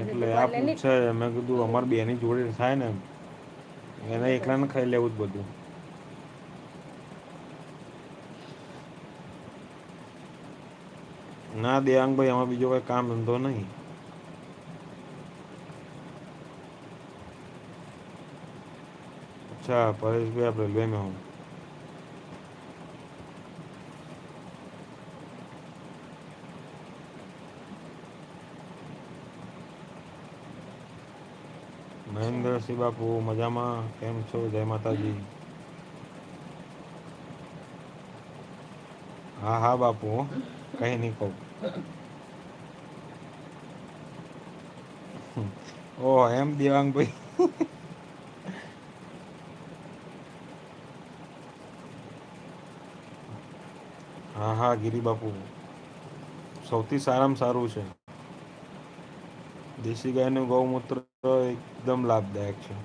એટલે આ પૂછે મેં કીધું અમાર બેની જોડે થાય ને. એને બરાબર એકલા ને ખાઈ લેવું જ બધું. ના દેવાંગ ભાઈ આમાં બીજો કઈ કામ ધંધો નહીં. અચ્છા પરેશભાઈ આપ રેલવે મે હો. મહેન્દ્રસિંહ બાપુ મજામાં? કેમ છો? જય માતાજી. હા હા, બાપુ કઈ નહીં કહું. ઓ એમ દેવાંગ ભાઈ. હા હા, ગિરી બાપુ. સૌથી સારામાં સારું છે. દેશી ગાયનું ગૌમૂત્ર એકદમ લાભદાયક છે.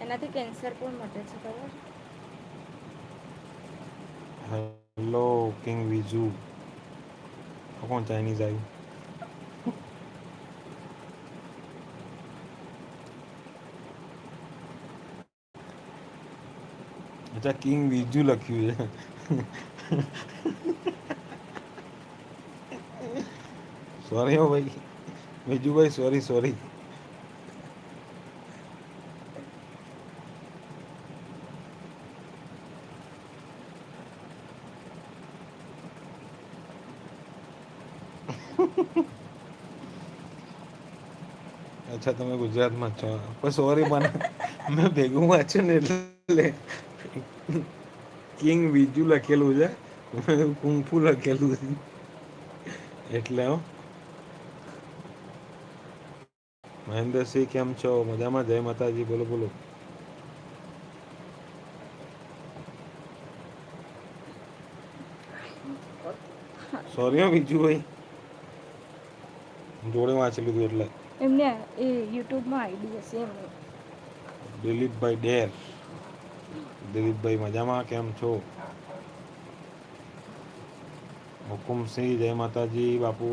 એનાથી કેન્સર પણ મટે છે ખબર? હેલો કિંગ વિઝુ કોણ ચાઇનીઝ આવ્યું અચ્છા કિંગ વિજુ લખ્યું છે. સોરી હો ભાઈ. વિજુભાઈ સોરી સોરી અચ્છા, તમે ગુજરાતમાં છો. પણ સોરી મને મેં ભેગું વાંચ્યું ને એટલે કિંગ બીજું લખેલું છે. કુંફુ લખેલું છે. એટલે હો. મહેન્દ્રસિંહ કેમ છો? મજામાં? જય માતાજી બોલો બોલો. સોરી બીજું ભાઈ જોડે વાંચી લીધું એટલે. એમને એ યુટ્યુબમાં આઈડી હશે એમને દિલીપભાઈ ડેર. દિલીપભાઈ મજામાં? કેમ છો? હુકુમસિંહ જય માતાજી બાપુ.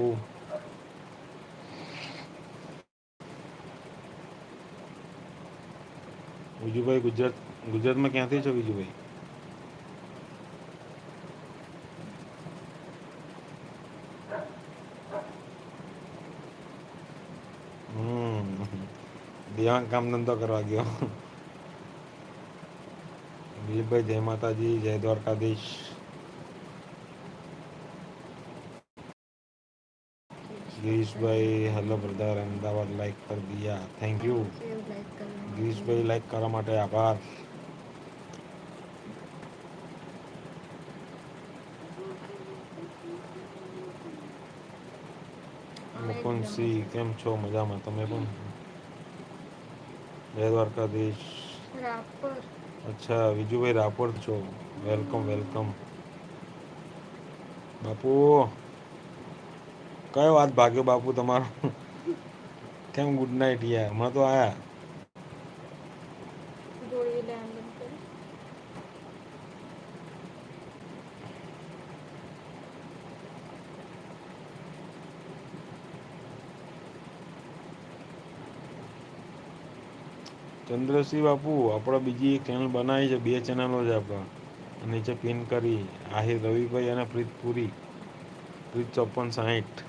વિજુભાઈ ગુજરાત ગુજરાતમાં ક્યાંથી છો વિજુભાઈ હમ દેવાંગ કામ ધંધો કરવા ગયો દિલીપભાઈ જય માતાજી જય Dwarkadhish Girishbhai hello brother Ahmedabad like કર દિયા. થેન્ક યુ ગિરીશભાઈ લાઈક કરવા માટે આભાર. મુકુંદસિંહ કેમ છો? મજામાં. તમે પણ? જય દ્વારકાધીશ. અચ્છા વિજુભાઈ રાપર છો. વેલકમ વેલકમ બાપુ કયો વાત ભાગ્યો બાપુ તમારો? કેમ ગુડ નાઇટ યાર? હમણાં તો આયા. ચંદ્રસિંહ બાપુ આપણે બીજી એક ચેનલ બનાવી છે બે ચેનલો છે આપણા નીચે પિન કરી આહિર રવિભાઈ અને પ્રીતપુરી પ્રીત ચોપન સાહીઠ.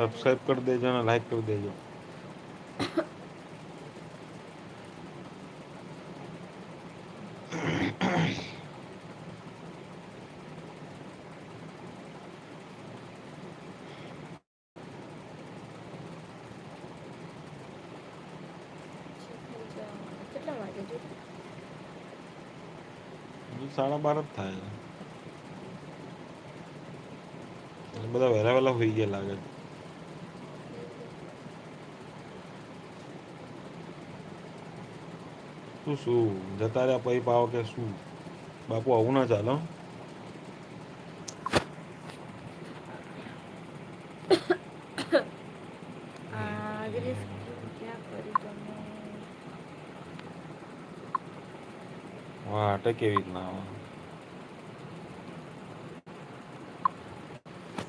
સબસ્ક્રાઈબ કરી દેજો અને લાઈક કરી દેજો. સાડા બાર જ થાય. બધા વહેલા વહેલા હોઈ ગયા લાગે છે. શું શું? જતા રહ્યા પૈ પાવ કે શું? બાપુ આવું ના ચાલો વાહ અટે કેવી રીતના આવે?